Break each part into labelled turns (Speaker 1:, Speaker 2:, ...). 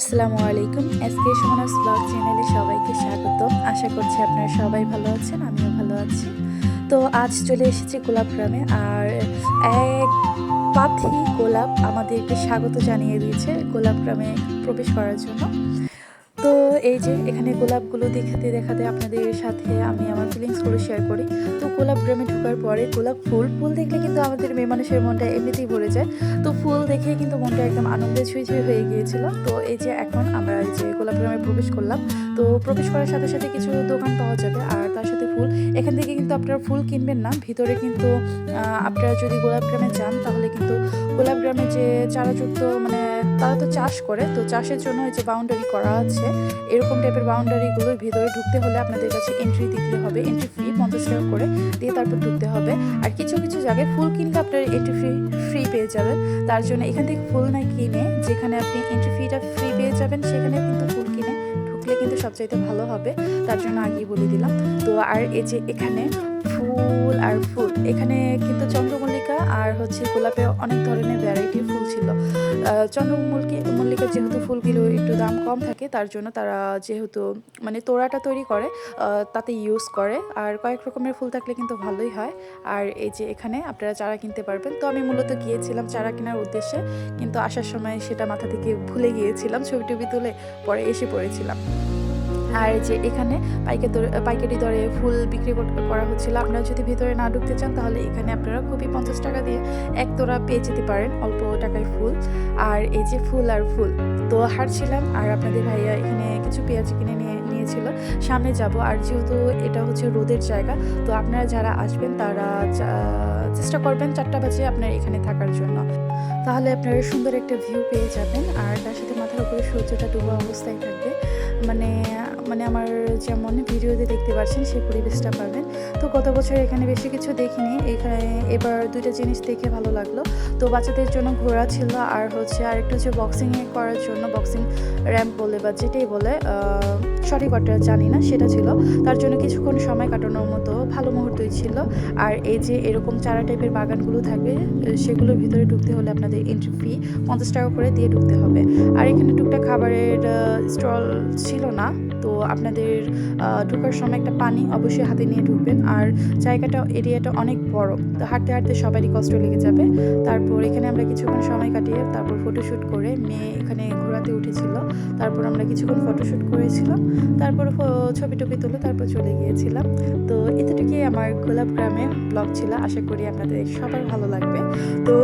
Speaker 1: আসসালামু আলাইকুম। SK Sumana's blog চ্যানেলে সবাইকে স্বাগত। আশা করছি আপনারা সবাই ভালো আছেন, আমিও ভালো আছি। তো আজ চলে এসেছি গোলাপ গ্রামে আর এক পাথি গোলাপ আমাদেরকে স্বাগত জানিয়ে দিয়েছে গোলাপ গ্রামে প্রবেশ করার জন্য। তো এই যে এখানে গোলাপগুলো দেখাতে দেখাতে আপনাদের সাথে আমি আমার ফিলিংসগুলো শেয়ার করি। তো গোলাপ গ্রামে ঢোকার পরে গোলাপ ফুল ফুল দেখলে কিন্তু আমাদের মেয়ে মানুষের মনটা এমনিতেই ভরে যায়। তো ফুল দেখে কিন্তু মনটা একদম আনন্দে ছুঁই ছুঁই হয়ে গিয়েছিল। তো এই যে এখন আমরা এই যে গোলাপ গ্রামে প্রবেশ করলাম। তো প্রবেশ করার সাথে সাথে কিছু দোকান পাওয়া যাবে আর তার সাথে ফুল। এখান থেকে কিন্তু আপনারা ফুল কিনবেন না। ভিতরে কিন্তু আপনারা যদি গোলাপ গ্রামে যান তাহলে কিন্তু গোলাপ গ্রামে যে চারাযুক্ত মানে তারা তো চাষ করে, তো চাষের জন্য যে বাউন্ডারি করা আছে, এরকম টাইপের বাউন্ডারিগুলোর ভিতরে ঢুকতে হলে আপনাদের কাছে এন্ট্রি দিতে হবে এন্ট্রি ফি পঞ্চাশ টাকা করে দিয়ে তারপর ঢুকতে হবে। আর কিছু কিছু জায়গায় ফুল কিনলে আপনার এন্ট্রি ফি ফ্রি পেয়ে যাবেন। তার জন্য এখান থেকে ফুল না কিনে, যেখানে আপনি এন্ট্রি ফিটা ফ্রি পেয়ে যাবেন, সেখানে কিন্তু ফুল কিনে ঢুকলে কিন্তু সবচাইতে ভালো হবে। তার জন্য আগেই বলে দিলাম। তো আর এই যে এখানে ফুল আর ফুল। এখানে কিন্তু চন্দ্রমল্লিকা আর হচ্ছে গোলাপের অনেক ধরনের ভ্যারাইটির ফুল ছিল। আহ, চন্দ্রমল্লিকা মল্লিকার যেহেতু ফুলগুলো একটু দাম কম থাকে তার জন্য তারা যেহেতু মানে তোড়াটা তৈরি করে তাতে ইউজ করে। আর কয়েক রকমের ফুল থাকলে কিন্তু ভালোই হয়। আর এই যে এখানে আপনারা চারা কিনতে পারবেন। তো আমি মূলত গিয়েছিলাম চারা কেনার উদ্দেশ্যে কিন্তু আসার সময় সেটা মাথা থেকে ভুলে গিয়েছিলাম ছবি টবি তুলে পরে এসে পড়েছিলাম। আর যে এখানে পাইকারি পাইকারি দরে ফুল বিক্রি কর- হচ্ছিল। আপনারা যদি ভিতরে না ঢুকতে চান, তাহলে এখানে আপনারা খুবই পঞ্চাশ টাকা দিয়ে এক তোড়া পেয়ে যেতে পারেন অল্প টাকায় ফুল। আর এই যে ফুল আর ফুল, তো হাঁটছিলাম আর আপনাদের ভাইয়া এখানে কিছু পেঁয়াজ কিনে নিয়ে, নিয়েছিল। সামনে যাব, আর যেহেতু এটা হচ্ছে রোদের জায়গা, তো আপনারা যারা আসবেন, তারা চেষ্টা করবেন চারটা বাজে আপনার এখানে থাকার জন্য। তাহলে আপনারা সুন্দর একটা ভিউ পেয়ে যাবেন, আর তার সাথে মাথার উপরে সূর্যটা ডুবা অবস্থায় থাকবে মানে মানে আমার যেমন ভিডিওতে দেখতে পাচ্ছেন, সেই পরিবেশটা পাবেন। তো গত বছর এখানে বেশি কিছু দেখিনি। এখানে এবার দুইটা জিনিস দেখে ভালো লাগল। তো বাচ্চাদের জন্য ঘোরা ছিল, আর হচ্ছে আর একটু হচ্ছে বক্সিং করার জন্য বক্সিং র্যাম্প বলে বা যেটাই বলে সঠিক অর্ডার জানি না, সেটা ছিল। তার জন্য কিছুক্ষণ সময় কাটানোর মতো ভালো মুহূর্তই ছিল। আর এই যে এরকম চারা টাইপের বাগানগুলো থাকবে সেগুলোর ভিতরে ঢুকতে হলে আপনাদের এন্ট্রি ফি পঞ্চাশ টাকা করে দিয়ে ঢুকতে হবে। আর এখানে টুকটাক খাবারের স্টল ছিল না। তো আপনাদের ঢোকার সময় একটা পানি অবশ্যই হাতে নিয়ে ঢুকবেন। আর জায়গাটা, এরিয়াটা অনেক বড়। তো হাঁটতে হাঁটতে সবারই কষ্ট লেগে যাবে। তারপর এখানে আমরা কিছুক্ষণ সময় কাটিয়ে তারপর ফটোশ্যুট করে মেয়ে এখানে ঘোরাতে উঠেছিল। তারপর আমরা কিছুক্ষণ ফটোশ্যুট করেছিলাম। তারপর ছবি টবি তুলে তারপর চলে গিয়েছিলাম। তো এতটুকুই আমার গোলাপ গ্রামে ব্লগ ছিল। আশা করি আপনাদের সবার ভালো লাগবে। তো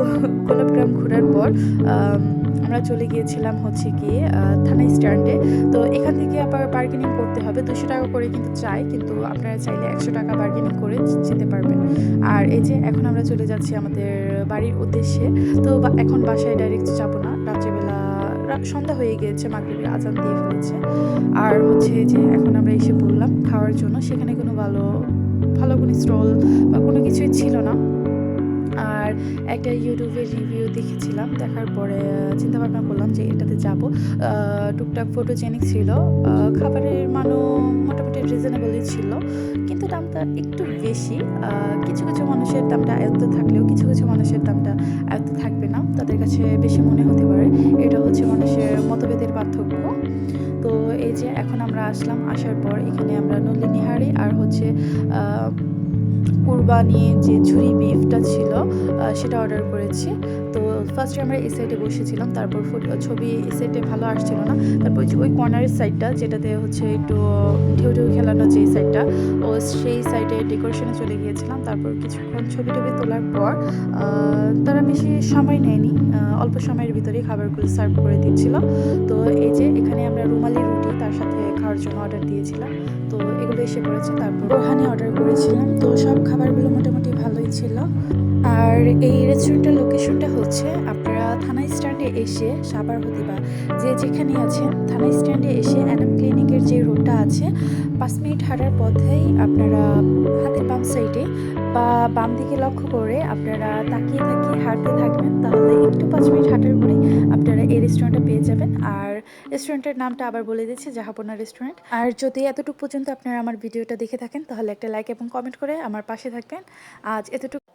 Speaker 1: গোলাপ গ্রাম ঘোরার পর আমরা চলে গিয়েছিলাম হচ্ছে গিয়ে থানা স্ট্যান্ডে। তো এখান থেকে আবার বার্গেনিং করতে হবে। দুশো টাকা করে কিন্তু চাই, কিন্তু আপনারা চাইলে একশো টাকা বার্গেনিং করে যেতে পারবেন। আর এই যে এখন আমরা চলে যাচ্ছি আমাদের বাড়ির উদ্দেশ্যে। তো এখন বাসায় ডাইরেক্ট যাব না। রাত্রেবেলা সন্ধ্যা হয়ে গিয়েছে, মাগরিবের আজান দিয়ে ফেলেছে। আর হচ্ছে যে এখন আমরা এসে পড়লাম খাওয়ার জন্য। সেখানে কোনো ভালো ভালো কোনো স্টল বা কোনো কিছুই ছিল না। আর একটা ইউটিউবে রিভিউ দেখেছিলাম, দেখার পরে চিন্তা ভাবনা করলাম যে এটাতে যাব। টুকটাক ফটোজেনিক ছিল খাবারের মানও মোটামুটি রিজনেবলই ছিল, কিন্তু দামটা একটু বেশি। কিছু কিছু মানুষের দামটা আয়ত্ত থাকলেও কিছু কিছু মানুষের দামটা আয়ত্ত থাকবে না, তাদের কাছে বেশি মনে হতে পারে। এটা হচ্ছে মানুষের মতভেদের পার্থক্য। তো এই যে এখন আমরা আসলাম, আসার পর এখানে আমরা নলিনী হাড়ি, আর হচ্ছে আহ, কুরবানি যে ঝুরি বিফটা ছিল সেটা অর্ডার করেছি। তো ফার্স্টে আমরা এই সাইডে বসেছিলাম, তারপর ছবি এই সাইডে ভালো আসছিল না। তারপর ওই কর্নারের সাইডটা যেটাতে হচ্ছে একটু ঢেউ ঢেউ খেলানো যে সাইডটা ও সেই সাইডে ডেকোরেশনে চলে গিয়েছিলাম। তারপর কিছুক্ষণ ছবি টবি তোলার পর তারা বেশি সময় নেয়নি অল্প সময়ের ভিতরেই খাবারগুলো সার্ভ করে দিচ্ছিল। তো এই যে এখানে আমরা রুমালি রুটি, তার সাথে খাওয়ার জন্য অর্ডার দিয়েছিলাম। তো এগুলো এসে পড়েছে তারপর ওখানে অর্ডার করেছিলাম। তো সব খাবারগুলো মোটামুটি ভালোই ছিল। আর এই রেস্টুরেন্টের লোকেশনটা হচ্ছে আপনারা থানা স্ট্যান্ডে এসে সাবার হতে বা যে যেখানে আছেন থানা স্ট্যান্ডে এসে অ্যানাম ক্লিনিকের যে রোডটা আছে, পাঁচ মিনিট হাঁটার পথেই আপনারা হাতের বাম সাইডে বা বাম দিকে লক্ষ্য করে আপনারা তাকিয়ে তাকিয়ে হাঁটতে থাকবেন। তাহলে একটু পাঁচ মিনিট হাঁটার পরেই আপনারা এই রেস্টুরেন্টটা পেয়ে যাবেন। আর রেস্টুরেন্টের নামটা আবার বলে দিচ্ছি, জাহাপনা রেস্টুরেন্ট। আর যদি এতটুকু পর্যন্ত আপনারা আমার ভিডিওটা দেখে থাকেন, তাহলে একটা লাইক এবং কমেন্ট করে আমার পাশে থাকবেন। আজ এতটুকু।